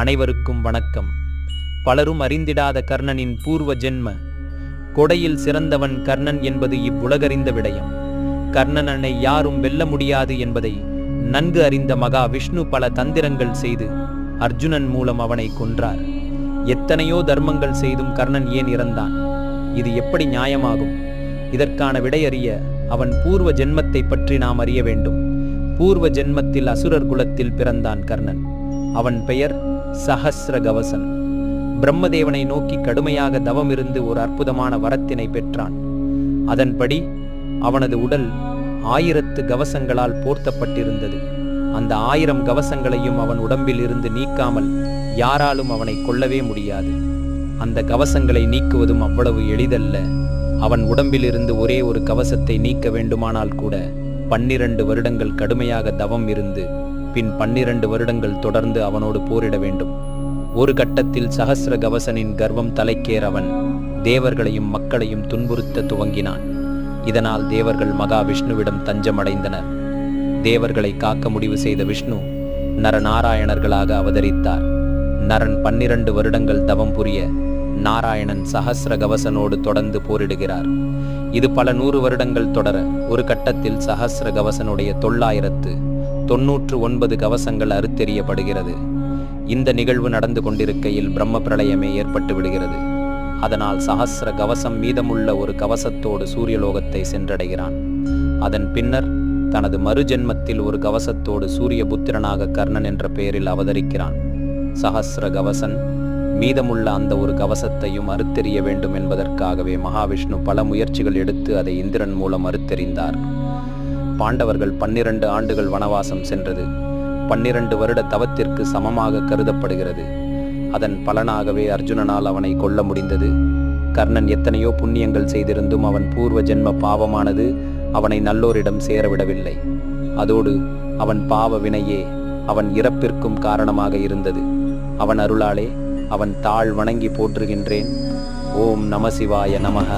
அனைவருக்கும் வணக்கம். பலரும் அறிந்திடாத கர்ணனின் பூர்வ ஜென்ம. கொடையில் சிறந்தவன் கர்ணன் என்பது இவ்வுலகறிந்த விடயம். கர்ணனனை யாரும் வெல்ல முடியாது என்பதை நன்கு அறிந்த மகா விஷ்ணு பல தந்திரங்கள் செய்து அர்ஜுனன் மூலம் அவனை கொன்றார். எத்தனையோ தர்மங்கள் செய்தும் கர்ணன் ஏன் இறந்தான்? இது எப்படி நியாயமாகும்? இதற்கான விடையறிய அவன் பூர்வ ஜென்மத்தை பற்றி நாம் அறிய வேண்டும். பூர்வ ஜென்மத்தில் அசுரர் குலத்தில் பிறந்தான் கர்ணன். அவன் பெயர் சஹஸ்ர கவசன் பிரம்மதேவனை நோக்கி கடுமையாக தவம் இருந்து ஒரு அற்புதமான வரத்தினை பெற்றான். அதன்படி அவனது உடல் ஆயிரத்து கவசங்களால் போர்த்தப்பட்டிருந்தது. அந்த ஆயிரம் கவசங்களையும் அவன் உடம்பில் இருந்து நீக்காமல் யாராலும் அவனை கொல்லவே முடியாது. அந்த கவசங்களை நீக்குவதும் அவ்வளவு எளிதல்ல. அவன் உடம்பிலிருந்து ஒரே ஒரு கவசத்தை நீக்க வேண்டுமானால் கூட பன்னிரண்டு வருடங்கள் கடுமையாக தவம் இருந்து பின் பன்னிரண்டு வருடங்கள் தொடர்ந்து அவனோடு போரிட வேண்டும். ஒரு கட்டத்தில் சஹஸ்ர கவசனின் கர்வம் தலைக்கேற அவன் தேவர்களையும் மக்களையும் துன்புறுத்த துவங்கினான். இதனால் தேவர்கள் மகாவிஷ்ணுவிடம் தஞ்சமடைந்தனர். தேவர்களை காக்க முடிவு செய்த விஷ்ணு நரநாராயணர்களாக அவதரித்தார். நரன் பன்னிரண்டு வருடங்கள் தவம் புரிய நாராயணன் சஹஸ்ர கவசனோடு தொடர்ந்து போரிடுகிறார். இது பல நூறு வருடங்கள் தொடர ஒரு கட்டத்தில் சஹஸ்ர கவசனுடைய தொள்ளாயிரத்து தொன்னூற்று ஒன்பது கவசங்கள் அறுத்தெறியப்படுகிறது. இந்த நிகழ்வு நடந்து கொண்டிருக்கையில் பிரம்ம பிரளயமே ஏற்பட்டு விடுகிறது. அதனால் சஹஸ்ர கவசம் மீதமுள்ள ஒரு கவசத்தோடு சூரியலோகத்தை சென்றடைகிறான். அதன் பின்னர் தனது மறுஜென்மத்தில் ஒரு கவசத்தோடு சூரிய புத்திரனாக கர்ணன் என்ற பெயரில் அவதரிக்கிறான். சஹஸ்ர கவசன் மீதமுள்ள அந்த ஒரு கவசத்தையும் அறுத்தெறிய வேண்டும் என்பதற்காகவே மகாவிஷ்ணு பல முயற்சிகள் எடுத்து அதை இந்திரன் மூலம் அறுத்தெறிந்தார். பாண்டவர்கள் பன்னிரண்டு ஆண்டுகள் வனவாசம் சென்றது. பன்னிரண்டு வருட தவத்திற்கு சமமாக கருதப்படுகிறது. அதன் பலனாகவே அர்ஜுனனால் அவனை கொல்ல முடிந்தது. கர்ணன் எத்தனையோ புண்ணியங்கள் செய்திருந்தும் அவன் பூர்வ ஜென்ம பாவமானது அவனை நல்லோரிடம் சேரவிடவில்லை. அதோடு அவன் பாவ வினையே அவன் இறப்பிற்கும் காரணமாக இருந்தது. அவன் அருளாலே அவன் தாழ் வணங்கி போற்றுகின்றேன். ஓம் நமசிவாய நமக